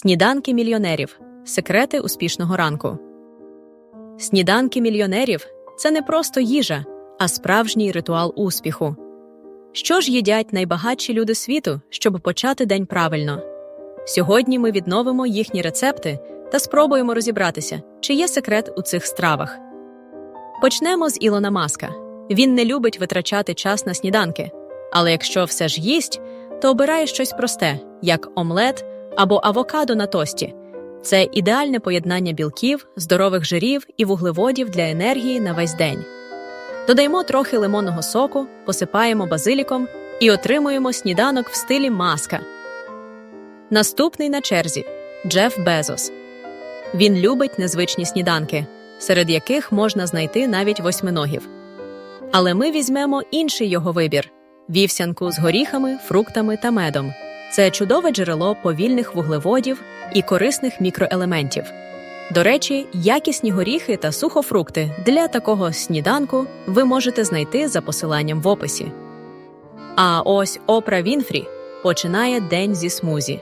Сніданки мільйонерів секрети успішного ранку. Сніданки мільйонерів це не просто їжа, а справжній ритуал успіху. Що ж їдять найбагатші люди світу, щоб почати день правильно? Сьогодні ми відновимо їхні рецепти та спробуємо розібратися, чи є секрет у цих стравах. Почнемо з Ілона Маска. Він не любить витрачати час на сніданки, але якщо все ж їсть, то обирає щось просте, як омлет або авокадо на тості. Це ідеальне поєднання білків, здорових жирів і вуглеводів для енергії на весь день. Додаємо трохи лимонного соку, посипаємо базиліком і отримуємо сніданок в стилі маска. Наступний на черзі Джеф Безос. Він любить незвичні сніданки, серед яких можна знайти навіть восьминогів. Але ми візьмемо інший його вибір вівсянку з горіхами, фруктами та медом. Це чудове джерело повільних вуглеводів і корисних мікроелементів. До речі, якісні горіхи та сухофрукти для такого сніданку ви можете знайти за посиланням в описі. А ось Опра Вінфрі починає день зі смузі.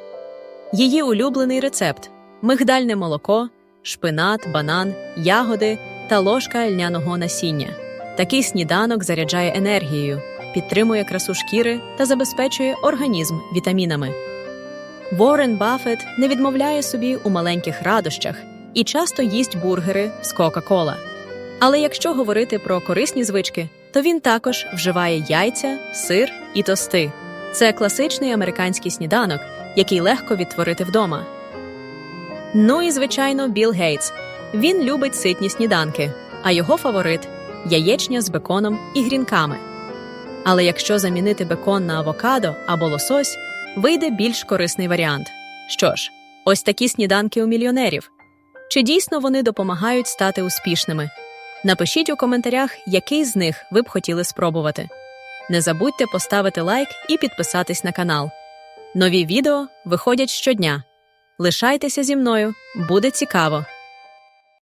Її улюблений рецепт мигдальне молоко, шпинат, банан, ягоди та ложка льняного насіння. Такий сніданок заряджає енергією, підтримує красу шкіри та забезпечує організм вітамінами. Ворен Баффет не відмовляє собі у маленьких радощах і часто їсть бургери з Кока-Кола. Але якщо говорити про корисні звички, то він також вживає яйця, сир і тости. Це класичний американський сніданок, який легко відтворити вдома. Ну і звичайно, Білл Гейтс. Він любить ситні сніданки, а його фаворит яєчня з беконом і грінками. Але якщо замінити бекон на авокадо або лосось, вийде більш корисний варіант. Що ж, ось такі сніданки у мільйонерів. Чи дійсно вони допомагають стати успішними? Напишіть у коментарях, який з них ви б хотіли спробувати. Не забудьте поставити лайк і підписатись на канал. Нові відео виходять щодня. Лишайтеся зі мною, буде цікаво!